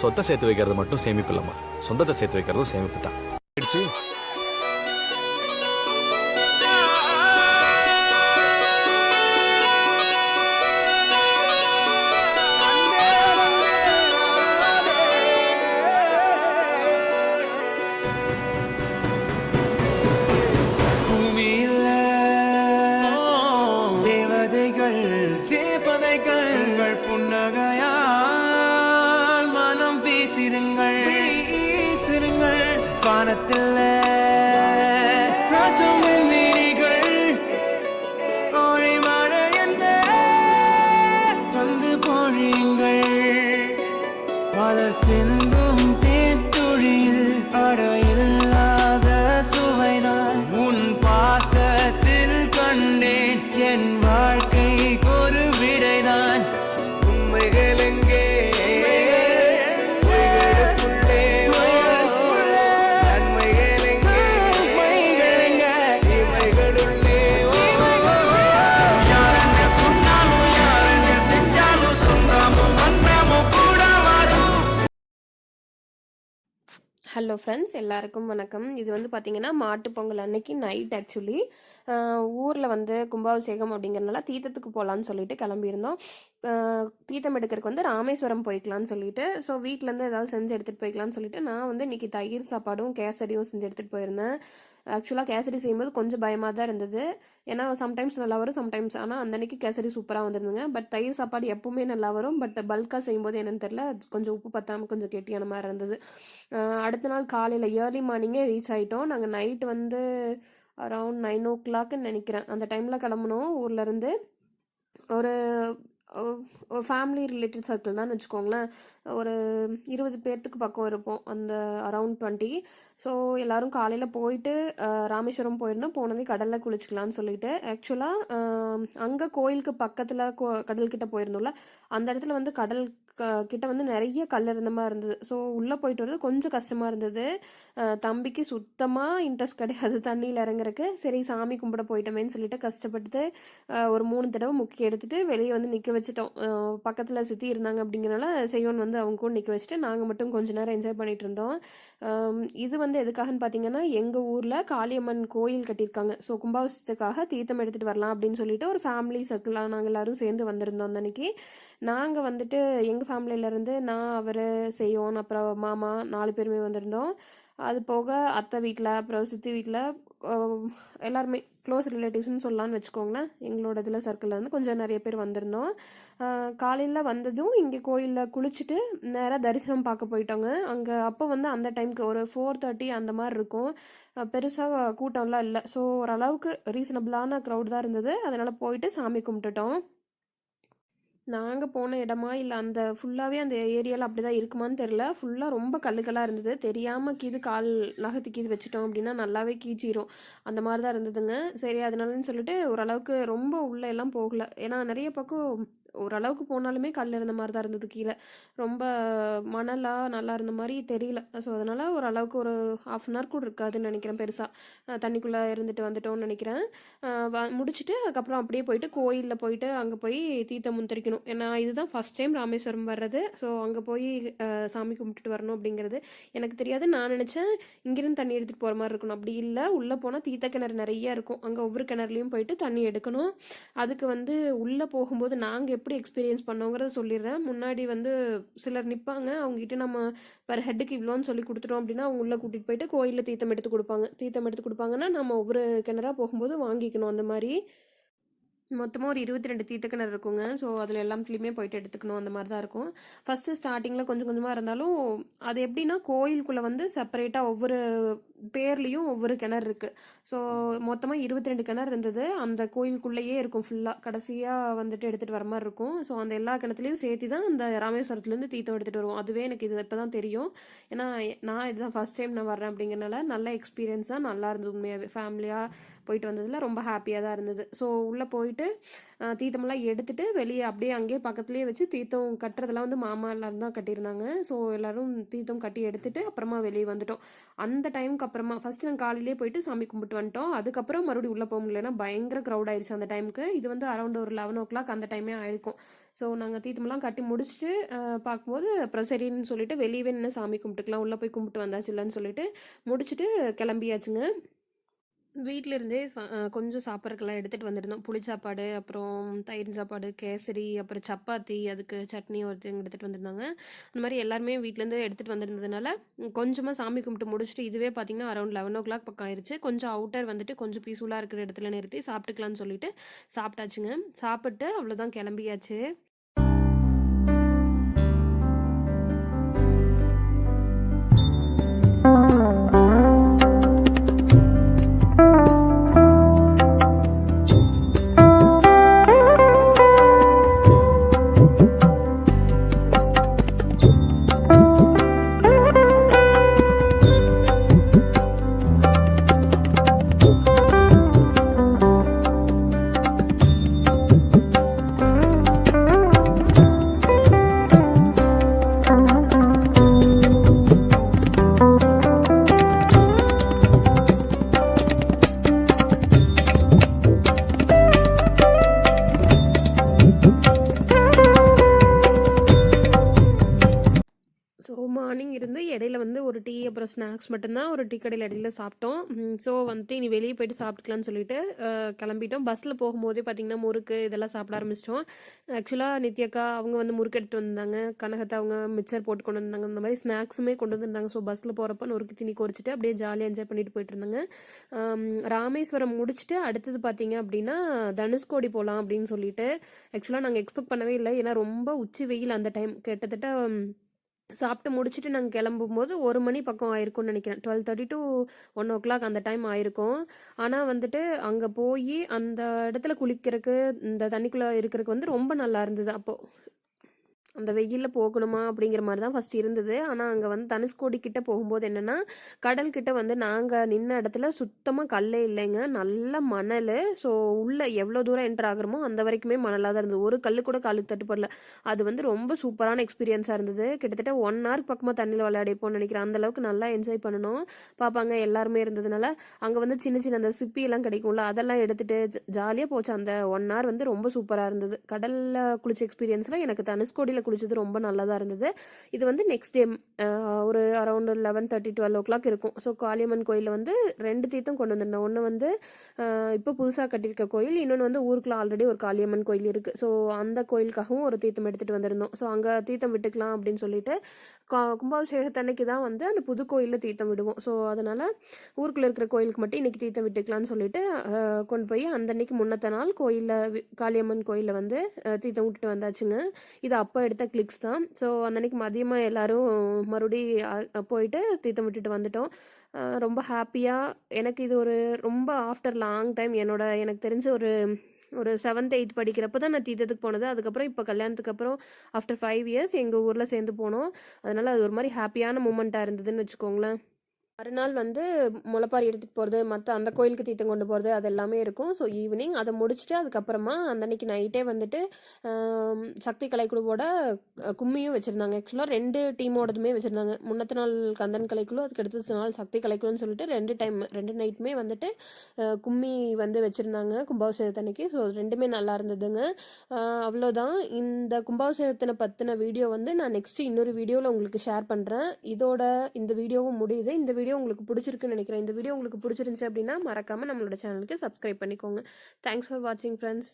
சொத்தை சேர்த்து வைக்கிறது மட்டும் சேமிப்பு இல்லம்மா சொந்தத்தை சேர்த்து வைக்கிறதும் சேமிப்பு தான் ஹலோ ஃப்ரெண்ட்ஸ் எல்லாருக்கும் வணக்கம். இது வந்து பார்த்தீங்கன்னா மாட்டுப்பொங்கல் அன்னைக்கு நைட் ஆக்சுவலி ஊரில் வந்து கும்பாபிஷேகம் அப்படிங்கிறனால தீர்த்தத்துக்கு போகலான்னு சொல்லிட்டு கிளம்பியிருந்தோம். தீர்த்தம் எடுக்கிறதுக்கு வந்து ராமேஸ்வரம் போய்க்கலான்னு சொல்லிட்டு ஸோ வீட்டிலேருந்து ஏதாவது செஞ்சு எடுத்துகிட்டு போய்க்கலான்னு சொல்லிட்டு நான் வந்து இன்னைக்கு தயிர் சாப்பாடும் கேசரியும் செஞ்சு எடுத்துகிட்டு போயிருந்தேன். ஆக்சுவலாக கேசரி செய்யும்போது கொஞ்சம் பயமாக தான் இருந்தது. ஏன்னா சம்டைம்ஸ் நல்லா வரும் சம்டைம்ஸ் ஆனால் அந்த அன்னைக்கு கேசரி சூப்பராக வந்திருந்துங்க பட் தயிர் சாப்பாடு எப்பவுமே நல்லா வரும். பட் பல்காக செய்யும்போது என்னென்னு தெரில கொஞ்சம் உப்பு பத்தாமல் கொஞ்சம் கெட்டியான மாதிரி இருந்தது. அடுத்த நாள் காலையில் ஏர்லி மார்னிங்கே ரீச் ஆகிட்டோம் நாங்கள் நைட் வந்து அரவுண்ட் நைன் ஓ கிளாக்னு நினைக்கிறேன். அந்த டைமில் கிளம்புனோம். ஊர்லேருந்து ஒரு ஃபேமிலி ரிலேட்டட் சர்க்கிள் தான் வச்சுக்கோங்களேன். ஒரு இருபது பேர்த்துக்கு பக்கம் இருப்போம் அந்த அரவுண்ட் டுவெண்ட்டி ஸோ எல்லோரும் காலையில் போயிட்டு ராமேஸ்வரம் போயிருந்தோம் போனதே கடலில் குளிச்சுக்கலாம்னு சொல்லிட்டு. ஆக்சுவலாக அங்கே கோயிலுக்கு பக்கத்தில் கோ கடல்கிட்ட போயிருந்தோம்ல அந்த இடத்துல வந்து கடல் கிட்ட வந்து நிறைய கல் இருந்த மாதிரி இருந்தது. ஸோ உள்ளே போயிட்டு வரது கொஞ்சம் கஷ்டமாக இருந்தது. தம்பிக்கு சுத்தமாக இன்ட்ரெஸ்ட் கிடையாது தண்ணியில் இறங்குறக்கு. சரி சாமி கும்பிட போயிட்டோமேன்னு சொல்லிட்டு கஷ்டப்பட்டு ஒரு மூணு தடவை முக்கி எடுத்துட்டு வெளியே வந்து நிற்க வச்சுட்டோம். பக்கத்தில் சித்தி இருந்தாங்க அப்படிங்கிறனால செய்யோன் வந்து அவங்க கூட நிற்க வச்சுட்டு நாங்கள் மட்டும் கொஞ்ச நேரம் என்ஜாய் பண்ணிட்டு இருந்தோம். இது வந்து எதுக்காகன்னு பார்த்தீங்கன்னா எங்கள் ஊரில் காளியம்மன் கோயில் கட்டியிருக்காங்க. ஸோ கும்பாபிஷத்துக்காக தீர்த்தம் எடுத்துகிட்டு வரலாம் அப்படின்னு சொல்லிட்டு ஒரு ஃபேமிலி சர்க்கிளாக நாங்கள் எல்லாரும் சேர்ந்து வந்திருந்தோம் அந்த அன்னைக்கு. நாங்கள் வந்துட்டு எங்கள் ஃபேமிலியிலேருந்து நான் அவர் செய்யோன் அப்புறம் மாமா நாலு பேருமே வந்திருந்தோம். அது போக அத்தை வீட்டில் அப்புறம் சித்தி வீட்டில் எல்லாருமே க்ளோஸ் ரிலேட்டிவ்ஸ்னு சொல்லலாம்னு வச்சுக்கோங்களேன். எங்களோட இதில் சர்க்கிளில் வந்து கொஞ்சம் நிறைய பேர் வந்திருந்தோம். காலையில் வந்ததும் இங்கே கோயிலில் குளிச்சுட்டு நேராக தரிசனம் பார்க்க போயிட்டோங்க. அங்கே அப்போ வந்து அந்த டைம்க்கு ஒரு ஃபோர் தேர்ட்டி அந்த மாதிரி இருக்கும். பெருசாக கூட்டம்லாம் இல்லை. ஸோ ஓரளவுக்கு ரீசனபிளான க்ரௌட் தான் இருந்தது. அதனால் போயிட்டு சாமி கும்பிட்டுட்டோம். நாங்கள் போன இடமா? இல்லை அந்த ஃபுல்லாகவே அந்த ஏரியாவில் அப்படி தான் இருக்குமான்னு தெரில ஃபுல்லாக ரொம்ப கல்லுக்கலாக இருந்தது. தெரியாமல் கீது கால் நகத்து கீது வச்சுட்டோம் அப்படின்னா நல்லாவே கீச்சிரும். அந்த மாதிரி தான் இருந்ததுங்க. சரி அதனாலன்னு சொல்லிட்டு ஓரளவுக்கு ரொம்ப உள்ளே எல்லாம் போகல. ஏன்னா நிறைய பக்கம் ஓரளவுக்கு போனாலுமே கல் இருந்த மாதிரி தான் இருந்தது கீழே. ரொம்ப மணலாக நல்லா இருந்த மாதிரி தெரியல. ஸோ அதனால் ஓரளவுக்கு ஒரு ஹாஃப் அன் ஹவர் கூட இருக்காதுன்னு நினைக்கிறேன் பெருசாக தண்ணிக்குள்ளே இருந்துட்டு வந்துட்டோம்னு நினைக்கிறேன். வ- முடிச்சுட்டு அதுக்கப்புறம் அப்படியே போயிட்டு கோயிலில் போயிட்டு அங்கே போய் தீர்த்தம் முந்தரிக்கணும். ஏன்னா இதுதான் ஃபஸ்ட் டைம் ராமேஸ்வரம் வர்றது. ஸோ அங்கே போய் சாமி கும்பிட்டுட்டு வரணும் அப்படிங்கிறது எனக்கு தெரியாது நான் நினச்சேன். இங்கிருந்து தண்ணி எடுத்துகிட்டு போகிற மாதிரி இருக்கணும். அப்படி இல்லை. உள்ளே போனால் தீர்த்த கிணறு நிறைய இருக்கும். அங்கே ஒவ்வொரு கிணறுலையும் போயிட்டு தண்ணி எடுக்கணும். அதுக்கு வந்து உள்ளே போகும்போது நாங்கள் எப்படி எக்ஸ்பீரியன்ஸ் பண்ணோங்கிறத சொல்லிடுறேன். முன்னாடி வந்து சிலர் நிற்பாங்க அவங்ககிட்ட நம்ம பர் ஹெட்டுக்கு இவ்வளோன்னு சொல்லி கொடுத்துட்டோம் அப்படின்னா அவங்க உள்ளே கூட்டிகிட்டு போயிட்டு கோயிலில் தீர்த்தம் எடுத்து கொடுப்பாங்க. தீர்த்தம் எடுத்து கொடுப்பாங்கன்னா நம்ம ஒவ்வொரு கிணறா போகும்போது வாங்கிக்கணும் அந்த மாதிரி. மொத்தமாக ஒரு இருபத்தி ரெண்டு தீர்த்தக்கிணறு இருக்குங்க. ஸோ அதில் எல்லாத்துலேயுமே போயிட்டு எடுத்துக்கணும். அந்த மாதிரி தான் இருக்கும். ஃபஸ்ட்டு ஸ்டார்டிங்கில் கொஞ்சம் கொஞ்சமாக இருந்தாலும் அது எப்படின்னா கோயிலுக்குள்ளே வந்து செப்பரேட்டாக ஒவ்வொரு பேர்லேயும் ஒவ்வொரு கிணறு இருக்குது ஸோ மொத்தமாக இருபத்தி ரெண்டு கிணறு இருந்தது. அந்த கோயிலுக்குள்ளேயே இருக்கும் ஃபுல்லாக கடைசியாக வந்துட்டு எடுத்துகிட்டு வர மாதிரி இருக்கும். ஸோ அந்த எல்லா கிணத்துலையும் சேர்த்து தான் அந்த ராமேஸ்வரத்துலேருந்து தீர்த்தம் எடுத்துகிட்டு வருவோம். அதுவே எனக்கு இது இப்போ தான் தெரியும். ஏன்னா நான் இதுதான் ஃபஸ்ட் டைம் நான் வரேன் அப்படிங்கிறனால நல்ல எக்ஸ்பீரியன்ஸாக நல்லா இருந்தது உண்மையாகவே ஃபேமிலியாக போயிட்டு வந்ததில் ரொம்ப ஹாப்பியாக தான் இருந்தது. ஸோ உள்ளே போயிட்டு அஹ், தீர்த்தமெல்லாம் எடுத்துட்டு வெளியே அப்படியே அங்கேயே பக்கத்துலேயே வச்சு தீர்த்தம் கட்டுறதெல்லாம் வந்து மாமா எல்லாரும் தான் கட்டியிருந்தாங்க. ஸோ எல்லோரும் தீர்த்தம் கட்டி எடுத்துட்டு அப்புறமா வெளியே வந்துட்டோம். அந்த டைமுக்கு அப்புறமா ஃபஸ்ட்டு நாங்கள் காலையிலே போயிட்டு சாமி கும்பிட்டு வந்துட்டோம். அதுக்கப்புறம் மறுபடியும் உள்ளே போக முடியலன்னா பயங்கர க்ரௌட் ஆயிடுச்சு அந்த டைமுக்கு இது வந்து அரௌண்ட் ஒரு லெவன் ஓ கிளாக் அந்த டைமே ஆயிருக்கும். ஸோ நாங்கள் தீர்த்தமெல்லாம் கட்டி முடிச்சுட்டு பார்க்கும்போது அப்புறம் சரின்னு சொல்லிட்டு வெளியே நின்று சாமி கும்பிட்டுக்கலாம் உள்ளே போய் கும்பிட்டு வந்தாச்சு இல்லைன்னு சொல்லிட்டு முடிச்சுட்டு கிளம்பியாச்சுங்க. வீட்டிலிருந்தே சா கொஞ்சம் சாப்பிட்றதுக்கெல்லாம் எடுத்துகிட்டு வந்துருந்தோம். புளி சாப்பாடு அப்புறம் தயிர் சாப்பாடு கேசரி அப்புறம் சப்பாத்தி அதுக்கு சட்னி ஒருத்தவங்க எடுத்துகிட்டு வந்திருந்தாங்க. அந்த மாதிரி எல்லாருமே வீட்டிலேருந்து எடுத்துகிட்டு வந்திருந்ததுனால கொஞ்சமாக சாமி கும்பிட்டு முடிச்சுட்டு இதுவே பார்த்தீங்கன்னா அரௌண்ட் லெவன் ஓ கிளாக் பக்கம் ஆயிடுச்சு கொஞ்சம் அவுட்டர் வந்துட்டு கொஞ்சம் பீஸ்ஃபுல்லாக இருக்கிற இடத்துல நிறுத்தி சாப்பிட்டுக்கலாம்னு சொல்லிட்டு சாப்பிட்டாச்சுங்க. சாப்பிட்டு அவ்வளோதான் கிளம்பியாச்சு. வந்து ஒரு டீ அப்புறம் ஸ்நாக்ஸ் மட்டும்தான் ஒரு டீ கடையில் இடையில சாப்பிட்டோம். ஸோ வந்துட்டு இனி வெளியே போயிட்டு சாப்பிட்டுக்கலாம்னு சொல்லிட்டு கிளம்பிட்டோம். பஸ்ஸில் போகும்போதே பார்த்தீங்கன்னா முறுக்கு இதெல்லாம் சாப்பிட ஆரம்பிச்சிட்டோம். ஆக்சுவலாக நித்யாக்கா அவங்க வந்து முறுக்கு எடுத்துகிட்டு வந்தாங்க. கனகத்தை அவங்க மிக்சர் போட்டு கொண்டு வந்தாங்க. அந்த மாதிரி ஸ்நாக்ஸுமே கொண்டு வந்திருந்தாங்க. ஸோ பஸ்ஸில் போகிறப்ப நொறுக்கு திணி குறைச்சிட்டு அப்படியே ஜாலியாக என்ஜாய் பண்ணிட்டு போயிட்டு இருந்தாங்க. ராமேஸ்வரம் முடிச்சுட்டு அடுத்தது பார்த்தீங்க அப்படின்னா தனுஷ்கோடி போகலாம் அப்படின்னு சொல்லிட்டு ஆக்சுவலாக நாங்கள் எக்ஸ்பெக்ட் பண்ணவே இல்லை. ஏன்னா ரொம்ப உச்சி வெயில் அந்த டைம் கிட்டத்தட்ட சாப்பிட்டு முடிச்சுட்டு நாங்கள் கிளம்பும்போது ஒரு மணி பக்கம் ஆயிருக்கும்னு நினைக்கிறேன். Twelve thirty to one o'clock அந்த டைம் ஆயிருக்கும். ஆனால் வந்துட்டு அங்கே போய் அந்த இடத்துல குளிக்கிறதுக்கு இந்த தண்ணிக்குள்ளே இருக்கிறதுக்கு வந்து ரொம்ப நல்லா இருந்தது அப்போது அந்த வெயிலில் போகணுமா அப்படிங்கிற மாதிரி தான் ஃபஸ்ட் இருந்தது. ஆனால் அங்கே வந்து தனுஷ்கோடி கிட்ட போகும்போது என்னென்னா கடல் கிட்ட வந்து நாங்கள் நின்ன இடத்துல சுத்தமாக கல்லே இல்லைங்க. நல்ல மணல். ஸோ உள்ளே எவ்வளோ தூரம் என்டர் ஆகிறோமோ அந்த வரைக்குமே மணலாக தான் இருந்தது. ஒரு கல் கூட காலுக்கு தட்டுப்படல. அது வந்து ரொம்ப சூப்பரான எக்ஸ்பீரியன்ஸாக இருந்தது. கிட்டத்தட்ட ஒன் ஹவர் பக்கமாக தண்ணியில் விளையாடிப்போம்னு நினைக்கிறேன். அந்த அளவுக்கு நல்லா என்ஜாய் பண்ணணும். பார்ப்பாங்க எல்லாருமே இருந்ததுனால அங்கே வந்து சின்ன சின்ன அந்த சிப்பியெல்லாம் கிடைக்கும்ல அதெல்லாம் எடுத்துகிட்டு ஜாலியாக போச்சு. அந்த ஒன் ஹவர் வந்து ரொம்ப சூப்பராக இருந்தது. கடலில் குளிச்ச எக்ஸ்பீரியன்ஸில் எனக்கு தனுஷ்கோடியில் குளித்தது ரொம்ப நல்லதாக இருந்தது. இது வந்து நெக்ஸ்ட் டே ஒரு around eleven thirty twelve o'clock இருக்கும். ஸோ காளியம்மன் கோயிலில் வந்து ரெண்டு தீர்த்தம் கொண்டு வந்திருந்தேன். ஒன்று வந்து இப்போ புதுசாக கட்டியிருக்க கோயில் இன்னொன்று வந்து ஊருக்குள்ள ஆல்ரெடி ஒரு காளியம்மன் கோயில் இருக்குது ஸோ அந்த கோயிலுக்காகவும் ஒரு தீர்த்தம் எடுத்துகிட்டு வந்திருந்தோம். ஸோ அங்கே தீர்த்தம் விட்டுக்கலாம் அப்படின்னு சொல்லிட்டு கா கும்பாபிஷேகத்தன்னைக்கு தான் வந்து அந்த புது கோயிலில் தீர்த்தம் விடுவோம். ஸோ அதனால் ஊருக்குள்ளே இருக்கிற கோயிலுக்கு மட்டும் இன்றைக்கி தீர்த்தம் விட்டுக்கலாம்னு சொல்லிட்டு கொண்டு போய் அந்த அன்னைக்கு முன்னத்த நாள் கோயிலில் காளியம்மன் கோயிலில் வந்து தீர்த்தம் விட்டுட்டு வந்தாச்சுங்க. இது அப்போ எடுத்த கிளிக்ஸ் தான். ஸோ அன்னைக்கு மதியமாக எல்லோரும் மறுபடி போயிட்டு தீர்த்தம் விட்டுட்டு வந்துட்டோம். ரொம்ப ஹாப்பியாக எனக்கு இது ஒரு ரொம்ப ஆஃப்டர் லாங் டைம் என்னோட எனக்கு தெரிஞ்ச ஒரு ஒரு செவன்த் எயித் படிக்கிறப்ப தான் நான் தீர்த்தத்துக்கு போனது. அதுக்கப்புறம் இப்போ கல்யாணத்துக்கு அப்புறம் ஆஃப்டர் ஃபைவ் இயர்ஸ் எங்கள் ஊரில் சேர்ந்து போனோம். அதனால் அது ஒரு மாதிரி ஹாப்பியான மூமெண்ட்டாக இருந்ததுன்னு வச்சுக்கோங்களேன். மறுநாள் வந்து முளைப்பாரி எடுத்துகிட்டு போகிறது மற்ற அந்த கோயிலுக்கு தீர்த்தம் கொண்டு போகிறது அது எல்லாமே இருக்கும். ஸோ ஈவினிங் அதை முடிச்சுட்டு அதுக்கப்புறமா அந்த அன்னைக்கு நைட்டே வந்துட்டு சக்தி கலைக்குழுவோட கும்மியும் வச்சுருந்தாங்க. ஆக்சுவலாக ரெண்டு டீமோடதுமே வச்சுருந்தாங்க. முன்னத்த நாள் கந்தன் கலைக்குழு அதுக்கு அடுத்த நாள் சக்தி கலைக்குழுன்னு சொல்லிட்டு ரெண்டு டைம் ரெண்டு நைட்டுமே வந்துட்டு கும்மி வந்து வச்சுருந்தாங்க கும்பாபிஷேகத்தன்னைக்கு ஸோ ரெண்டுமே நல்லா இருந்ததுங்க. அவ்வளோதான். இந்த கும்பாபிஷேகத்தினை பற்றின வீடியோ வந்து நான் நெக்ஸ்ட்டு இன்னொரு வீடியோவில் உங்களுக்கு ஷேர் பண்ணுறேன் இதோட இந்த வீடியோவும் முடியுது. இந்த வீடியோ வீடியோ உங்களுக்கு பிடிச்சிருக்குன்னு நினைக்கிறேன். இந்த வீடியோ உங்களுக்கு பிடிச்சிருந்துச்சு அப்படின்னா மறக்காமல் நம்மளோட சேனலுக்கு சப்ஸ்கிரைப் பண்ணிக்கோங்க. தேங்க்ஸ் ஃபார் வாட்சிங் ஃப்ரெண்ட்ஸ்